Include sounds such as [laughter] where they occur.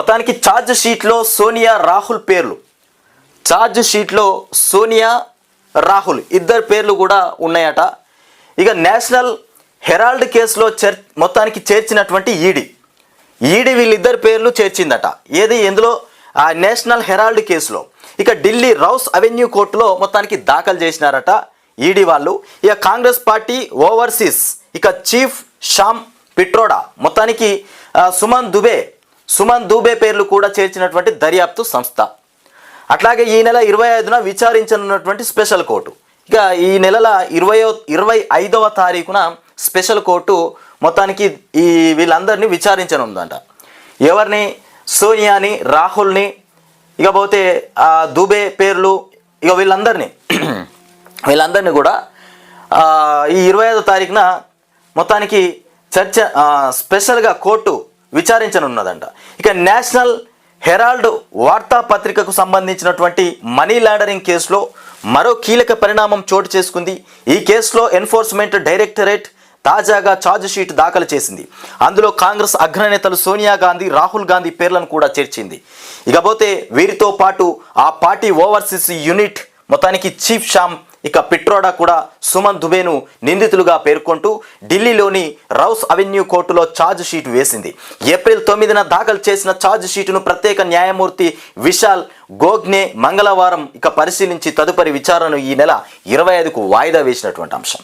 మొత్తానికి ఛార్జ్ షీట్లో సోనియా రాహుల్ పేర్లు. ఛార్జ్ షీట్లో సోనియా రాహుల్ ఇద్దరు పేర్లు కూడా ఉన్నాయట. ఇక నేషనల్ హెరాల్డ్ కేసులో చేర్ మొత్తానికి చేర్చినటువంటి ఈడీ. ఈడీ వీళ్ళిద్దరు పేర్లు చేర్చిందట. ఏది? ఎందులో? ఆ నేషనల్ హెరాల్డ్ కేసులో ఇక ఢిల్లీ రౌస్ అవెన్యూ కోర్టులో మొత్తానికి దాఖలు చేసినారట ఈడీ వాళ్ళు. ఇక కాంగ్రెస్ పార్టీ ఓవర్సీస్. ఇక చీఫ్ షామ్ పిట్రోడా. మొత్తానికి సుమన్ దుబే సుమన్ దూబే పేర్లు కూడా చేర్చినటువంటి దర్యాప్తు సంస్థ. అట్లాగే ఈ నెల ఇరవై ఐదున విచారించనున్నటువంటి స్పెషల్ కోర్టు. ఇక ఈ నెలల ఇరవయో ఇరవై ఐదవ తారీఖున స్పెషల్ కోర్టు మొత్తానికి ఈ వీళ్ళందరినీ విచారించనుందంట. ఎవరిని? సోనియాని రాహుల్ని ఇక పోతే దుబే పేర్లు ఇక వీళ్ళందరినీ. [clears throat] వీళ్ళందరినీ కూడా ఈ ఇరవై ఐదో తారీఖున మొత్తానికి చర్చ స్పెషల్గా కోర్టు విచారించనున్నదంట. ఇక నేషనల్ హెరాల్డ్ వార్తాపత్రికకు సంబంధించినటువంటి మనీ లాండరింగ్ కేసులో మరో కీలక పరిణామం చోటు చేసుకుంది. ఈ కేసులో ఎన్ఫోర్స్మెంట్ డైరెక్టరేట్ తాజాగా ఛార్జ్ షీట్ దాఖలు చేసింది. అందులో కాంగ్రెస్ అగ్రనేతలు సోనియా గాంధీ రాహుల్ గాంధీ పేర్లను కూడా చేర్చింది. ఇకపోతే వీరితో పాటు ఆ పార్టీ ఓవర్సీస్ యూనిట్ మొత్తానికి చీఫ్ షామ్ ఇక పిట్రోడా కూడా సుమన్ దుబేను నిందితులుగా పేర్కొంటూ ఢిల్లీలోని రౌస్ అవెన్యూ కోర్టులో ఛార్జ్ షీట్ వేసింది. ఏప్రిల్ తొమ్మిదిన దాఖలు చేసిన ఛార్జ్ షీటును ప్రత్యేక న్యాయమూర్తి విశాల్ గోగ్నే మంగళవారం ఇక పరిశీలించి తదుపరి విచారణను ఈ నెల ఇరవై ఐదుకు వాయిదా వేసినటువంటి అంశం.